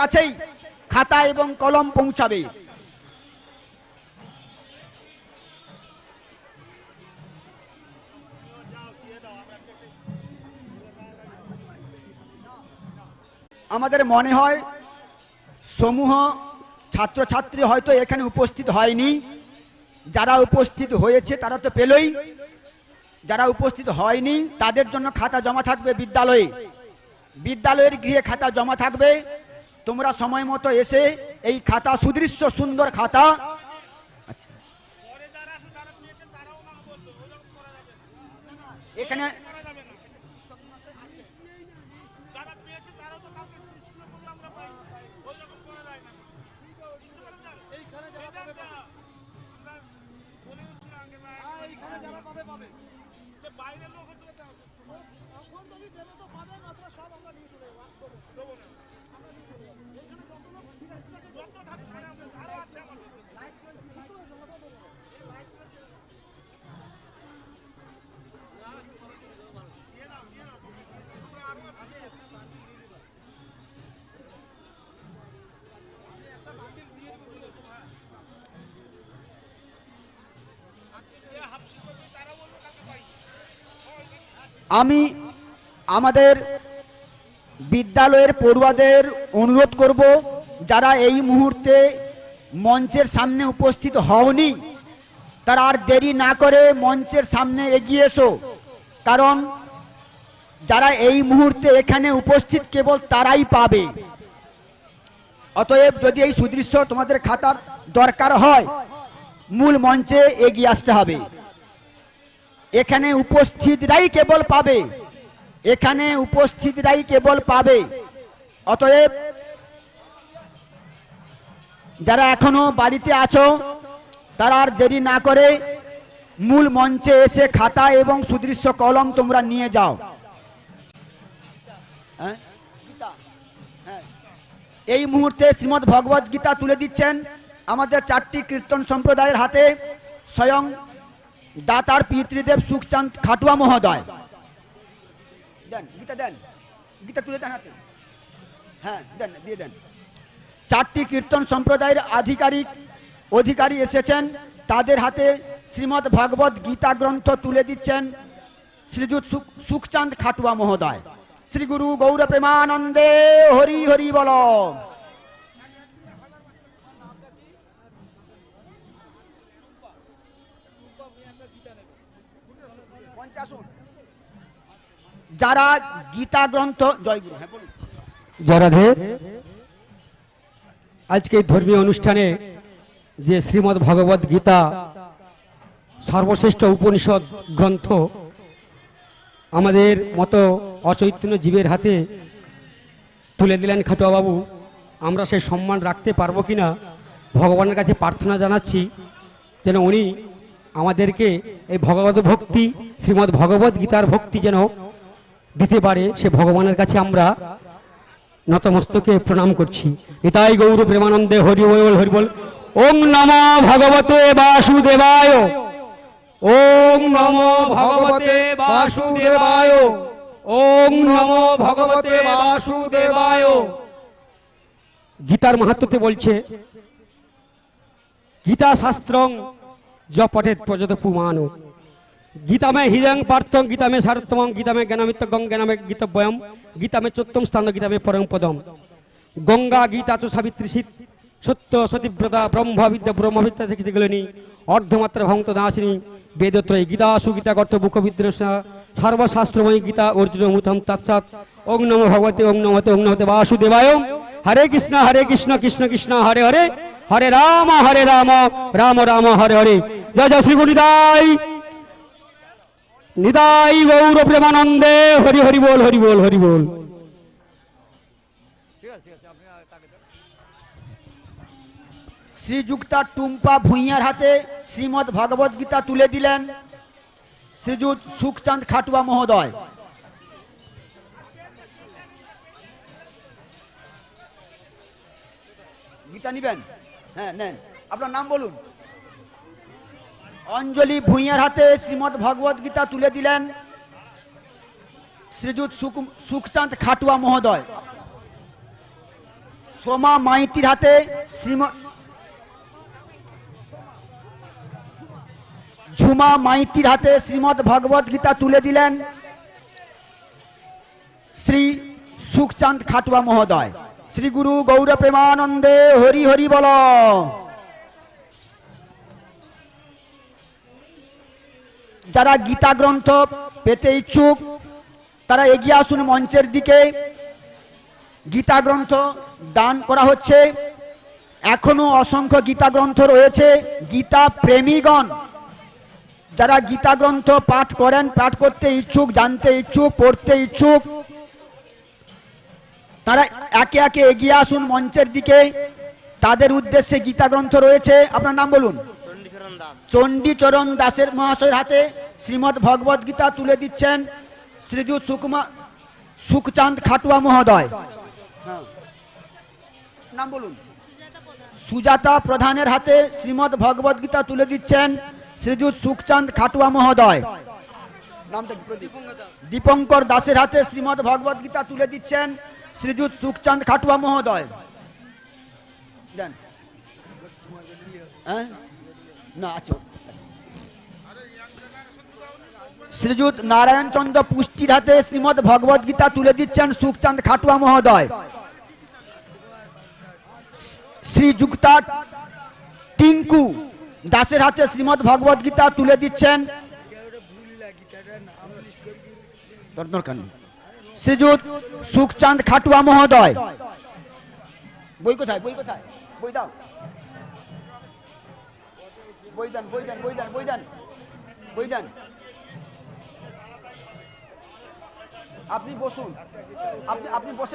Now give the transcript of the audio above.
কাছেই খাতা এবং কলম পৌঁছাবে। আমাদের মনে হয় সমূহ ছাত্রছাত্রী হয়তো এখানে উপস্থিত হয়নি। যারা উপস্থিত হয়েছে তারা তো পেলই। যারা উপস্থিত হয়নি তাদের জন্য খাতা জমা থাকবে বিদ্যালয়ে। বিদ্যালয়ের গৃহে খাতা জমা থাকবে। তোমরা সময় মতো এসে এই খাতা সুদৃশ্য সুন্দর খাতা আচ্ছা। এখানে আমি আমাদের বিদ্যালয়ের পড়ুয়াদের অনুরোধ করব যারা এই মুহূর্তে মঞ্চের সামনে উপস্থিত হওনি, তারা আর দেরি না করে মঞ্চের সামনে এগিয়ে এসো। কারণ যারা এই মুহূর্তে এখানে উপস্থিত কেবল তারাই পাবে। অতএব যদি এই সুদৃশ্য তোমাদের খাতার দরকার হয়, মূল মঞ্চে এগিয়ে আসতে হবে। এখানে উপস্থিতরাই কেবল পাবে। এখানে উপস্থিতরাই কেবল পাবে অতএব, যারা এখনও বাড়িতে আছো, তারা আর দেরি না করে মূল মঞ্চে এসে খাতা এবং সুদৃশ্য কলম তোমরা নিয়ে যাও হ্যাঁ? হ্যাঁ। এই মুহূর্তে শ্রীমদ ভগবত গীতা তুলে দিচ্ছেন আমাদের চারটি কীর্তন সম্প্রদায়ের হাতে, স্বয়ং দাতার পিতৃদেব সুখচাঁদ খাটুয়া মহোদয় দেন, গীতা দেন। গীতা তুলে দেন হাতে। হ্যাঁ দেন, দিয়ে দেন। চারটি কীর্তন সম্প্রদায়ের আধিকারিক, অধিকারী এসেছেন। তাদের হাতে শ্রীমদ্ ভাগবত গীতা গ্রন্থ তুলে দিচ্ছেন শ্রীযুত সুখ- সুখচাঁদ খাটুয়া মহোদয়। শ্রী গুরু প্রেমানন্দে হরি হরি বল। পঞ্চাশন যারা গীতা গ্রন্থ জয় গুরু। হ্যাঁ জরাধে আজকে ধর্মীয় অনুষ্ঠানে যে শ্রীমদ্ ভগবদ গীতা সর্বশ্রেষ্ঠ উপনিষদ গ্রন্থ আমাদের মতো অচৈতন্য জীবের হাতে তুলে দিলেন খাটুয়াবাবু, আমরা সেই সম্মান রাখতে পারব কি না? ভগবানের কাছে প্রার্থনা জানাচ্ছি যেন উনি আমাদেরকে এই ভগবত ভক্তি, শ্রীমদ্ ভগবত গীতার ভক্তি যেন দিতে পারে সে ভগবানের কাছে আমরা নতমস্তকে প্রণাম করছি। নিতাই গৌর প্রেমানন্দে হরি বল হরি বল ওম নম ভগবতে বাসুদেবায়। ওম নম ভগবতে বাসুদেবায়। ওম নম ভগবতে বাসুদেবায়। গীতার মাহাত্মতে বলছে গীতা শাস্ত্রং য পঠেত প্রযত পুমানো। গীতা মে হৃদয়ং পার্থং গীতা মে সারোত্তমং গীতা মে জ্ঞানমিত্তং গীতা মে চোত্তম স্থান গীতা মে পরম পদম। গঙ্গা গীতা চ সাবিত্রী শীত সত্য সতীব্রতা ব্রহ্ম বিদ্যা ব্রহ্মবিদ্যা থেকে যেগুলোনি অর্ধমাত্রা ভঙ্গ দাসিনী, বেদত্রয় গীতা, সুগীতা কর্ত বুক বিদ্রোষা সর্বশাস্ত্রময়ী গীতা, অর্জুন মুতম তৎসাৎ, ওং নম ভগবতে, ওং নমতে ওং নমতে বাসুদেবায় হরে কৃষ্ণ হরে কৃষ্ণ কৃষ্ণ কৃষ্ণ, হরে হরে হরে রাম হরে রাম রাম রাম, হরে হরে। জয় জয় শ্রী গুণিদাই নিতাই গৌর প্রেমানন্দে, হরি হরি বল হরি বল হরি বল। শ্রীযুক্তা টুম্পা ভুঁইয়ার হাতে শ্রীমদ্ ভগবত গীতা তুলে দিলেন শ্রীযুত সুখচাঁদ খাটুয়া মহোদয়। গীতা নিবেন? হ্যাঁ নেন। আপনার নাম বলুন। অঞ্জলি ভুঁইয়ার হাতে শ্রীমদ্ ভগবত গীতা তুলে দিলেন শ্রীযুত সুখ সুখচাঁদ খাটুয়া মহোদয়। সোমা মাইতির হাতে শ্রীম ঝুমা মাইতির হাতে শ্রীমদ্ ভগবত গীতা তুলে দিলেন শ্রী সুখচাঁদ খাটুয়া মহোদয়। শ্রী গুরু গৌর প্রেমানন্দে হরি হরি বল। যারা গীতা গ্রন্থ পেতে ইচ্ছুক তারা এগিয়ে আসুন মঞ্চের দিকে। গীতা গ্রন্থ দান করা হচ্ছে। এখনও অসংখ্য গীতা গ্রন্থ রয়েছে। গীতা প্রেমীগণ যারা গীতা গ্রন্থ পাঠ করেন পাঠ করতে ইচ্ছুক জানতে ইচ্ছুক পড়তে ইচ্ছুক তারা একে একে এগিয়ে আসুন মঞ্চের দিকে। তাদের উদ্দেশ্যে গীতা গ্রন্থ রয়েছে। আপনার নাম বলুন। চণ্ডীচরণ চণ্ডীচরণ দাসের মহাশয়ের হাতে শ্রীমদ্ ভগবদ গীতা তুলে দিচ্ছেন শ্রীযুত সুকুমা সুখচাঁদ খাটুয়া মহোদয়। হ্যাঁ। নাম বলুন। সুজাতা প্রধানের হাতে শ্রীমদ্ ভগবদ গীতা তুলে দিচ্ছেন শ্রীযুত সুখচাঁদ খাটুয়া মহোদয়। দীপঙ্কর দাসের হাতে শ্রীমদ্ ভগবদ গীতা তুলে দিচ্ছেন শ্রীযুত সুখচাঁদ খাটুয়া মহোদয়। দেন। হ্যাঁ? না আচ্ছা। শ্রীযুত নারায়ণ চন্দ্র পুষ্টির হাতে শ্রীমদ ভগবত গীতা তুলে দিচ্ছেন সুখচাঁদ খাটুয়া মহোদয়। শ্রীযুক্তা টিঙ্কু দাসের হাতে শ্রীমদ ভগবত গীতা তুলে দিচ্ছেন। শ্রীযুত সুখচাঁদ খাটুয়া মহোদয়। বই কোথায়? বই কোথায়? বই দাও। বই দেন বই দেন বই দেন বই দেন। বই দেন। আপনি বসুন। আপনি আপনি বসে